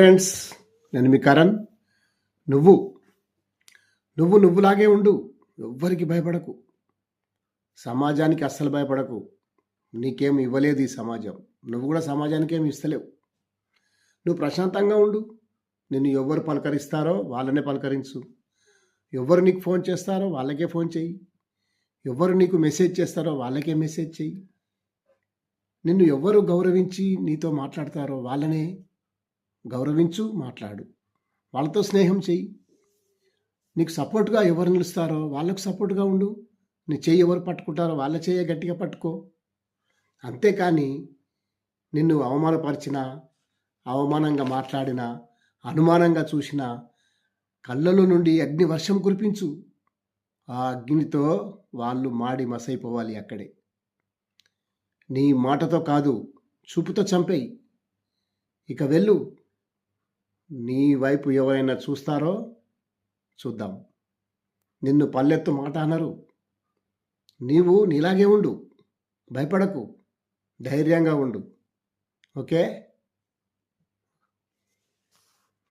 Friends నేను మీ కరణ్. నువ్వు. నువ్వు నువ్వులాగే ఉండు. ఎవ్వరికి భయపడకు. సమాజానికి అస్సలు భయపడకు. నీకేం ఇవ్వలేదు ఈ సమాజం. నువ్వు కూడా సమాజానికి ఏమి ఇస్తలేవు. నువ్వు ప్రశాంతంగా ఉండు. నిన్ను ఎవరు పలకరిస్తారో వాళ్ళనే పలకరించు. ఎవరు నీకు ఫోన్ చేస్తారో వాళ్ళకే ఫోన్ చెయ్యి ఎవరు నీకు మెసేజ్ చేస్తారో వాళ్ళకే మెసేజ్ చెయ్యి నిన్ను ఎవరు గౌరవించి నీతో మాట్లాడతారో వాళ్ళనే గౌరవించు మాట్లాడు. వాళ్ళతో స్నేహం చెయ్యి. నీకు సపోర్ట్గా ఎవరు నిలుస్తారో వాళ్ళకు సపోర్ట్గా ఉండు. నీ చేయి ఎవరు పట్టుకుంటారో వాళ్ళ చేయ గట్టిగా పట్టుకో. అంతేకాని నిన్ను అవమానపరిచినా అవమానంగా మాట్లాడినా అనుమానంగా చూసినా కళ్ళలో నుండి అగ్ని వర్షం కురిపించు. ఆ అగ్నితో వాళ్ళు మాడి మసైపోవాలి అక్కడే. నీ మాటతో కాదు చూపుతో చంపేయి. ఇక వెళ్ళు. నీ వైపు ఎవరైనా చూస్తారో చూద్దాం. నిన్ను పల్లెత్తు మాట అనరు. నీవు నీలాగే ఉండు. భయపడకు. ధైర్యంగా ఉండు. ఓకే?